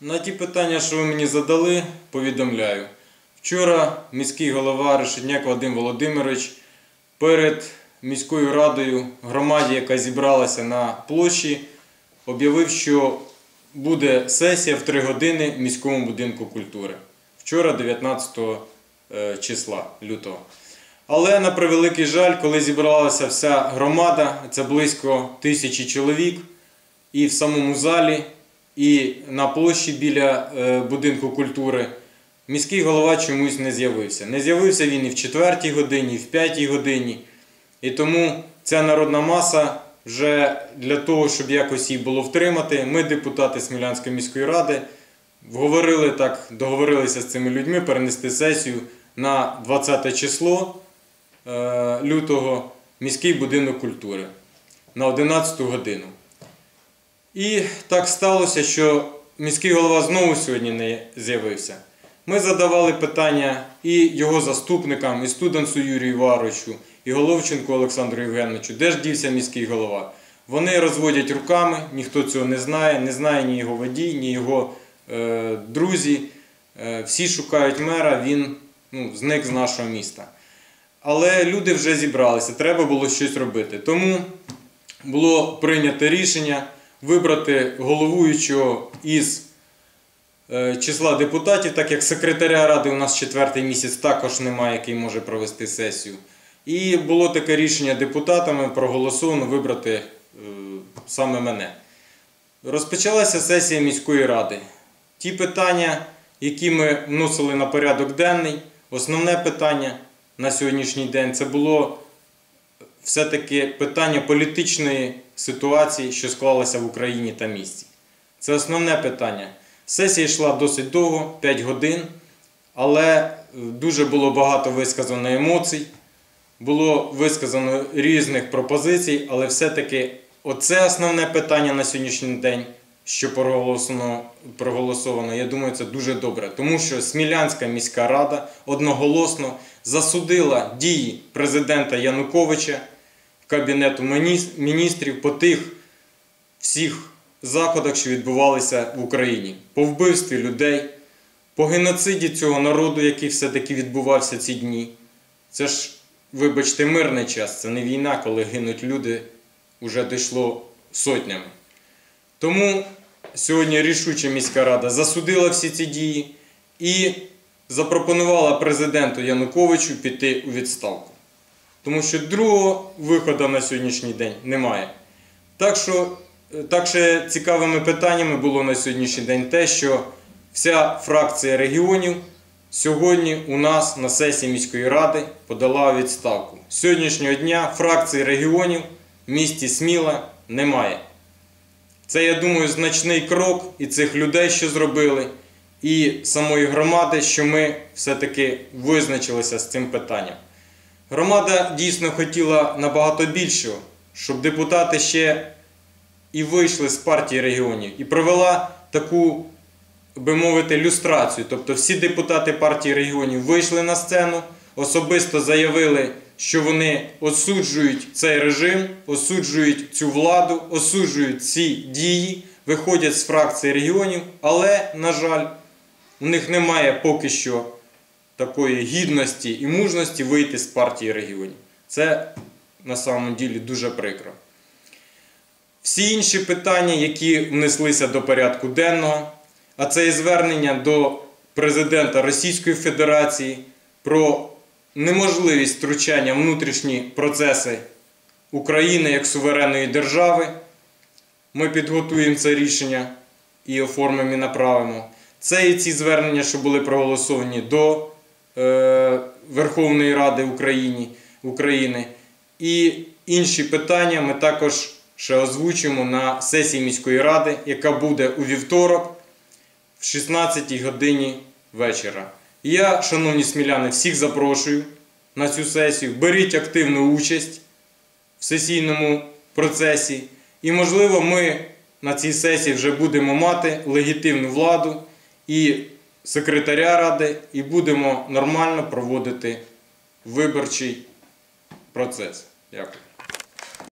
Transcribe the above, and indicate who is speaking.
Speaker 1: На ті питання, що ви мені задали, повідомляю. Вчора міський голова Решетняк Вадим Володимирович перед міською радою громаді, яка зібралася на площі, об'явив, що буде сесія в 3 години в міському будинку культури. Вчора, 19 е, числа лютого. Але на превеликий жаль, коли зібралася вся громада, це близько тисячі чоловік, і в самому залі, і на площі біля е, будинку культури, міський голова чомусь не з'явився. Не з'явився він і в 4 годині, і в 5 годині. І тому ця народна маса вже для того, щоб якось її було втримати, ми, депутати Смілянської міської ради, говорили так, договорилися з цими людьми перенести сесію на 20 число е, лютого міський будинок культури на 11 годину. І так сталося, що міський голова знову сьогодні не з'явився. Ми задавали питання і його заступникам, і студенцу Юрію Іваровичу, і Головченку Олександру Євгеновичу, де ж дівся міський голова. Вони розводять руками, ніхто цього не знає, не знає ні його водій, ні його е, друзі. Е, всі шукають мера, він ну, зник з нашого міста. Але люди вже зібралися, треба було щось робити. Тому було прийнято рішення вибрати головуючого із е, числа депутатів, так як секретаря ради у нас четвертий місяць також немає, який може провести сесію. І було таке рішення депутатами проголосовано вибрати е, саме мене. Розпочалася сесія міської ради. Ті питання, які ми вносили на порядок денний, основне питання на сьогоднішній день це було все-таки питання політичної ситуації, що склалася в Україні та місті. Це основне питання. Сесія йшла досить довго, 5 годин, але е, дуже було багато висказано емоцій, було висказано різних пропозицій, але все-таки оце основне питання на сьогоднішній день, що проголосовано, проголосовано, я думаю, це дуже добре. Тому що Смілянська міська рада одноголосно засудила дії президента Януковича, Кабінету міністрів по тих всіх заходах, що відбувалися в Україні, по вбивстві людей, по геноциді цього народу, який все-таки відбувався ці дні. Це ж, вибачте, мирний час, це не війна, коли гинуть люди, вже дійшло сотнями. Тому сьогодні рішуча міська рада засудила всі ці дії і запропонувала президенту Януковичу піти у відставку. Тому що другого виходу на сьогоднішній день немає. Так що, е, так ще цікавими питаннями було на сьогоднішній день те, що вся фракція регіонів сьогодні у нас на сесії міської ради подала відставку. Сьогоднішнього дня фракції регіонів в місті Сміла немає. Це, я думаю, значний крок і цих людей, що зробили, і самої громади, що ми все-таки визначилися з цим питанням. Громада дійсно хотіла набагато більшого, щоб депутати ще і вийшли з партії регіонів і провела таку, би мовити, люстрацію. Тобто всі депутати партії регіонів вийшли на сцену, особисто заявили, що вони осуджують цей режим, осуджують цю владу, осуджують ці дії, виходять з фракції регіонів, але, на жаль, у них немає поки що такої гідності і мужності вийти з партії регіонів. Це на самом ділі дуже прикро. Всі інші питання, які внеслися до порядку денного, а це і звернення до президента Російської Федерації про неможливість втручання внутрішні процеси України як суверенної держави. Ми підготуємо це рішення і оформимо і направимо. Це і ці звернення, що були проголосовані до Верховної Ради України, України. І інші питання ми також ще озвучимо на сесії міської ради, яка буде у вівторок в 16 годині вечора. Я, шановні сміляни, всіх запрошую на цю сесію. Беріть активну участь в сесійному процесі. І, можливо, ми на цій сесії вже будемо мати легітимну владу і секретаря ради, і будемо нормально проводити виборчий процес. Дякую.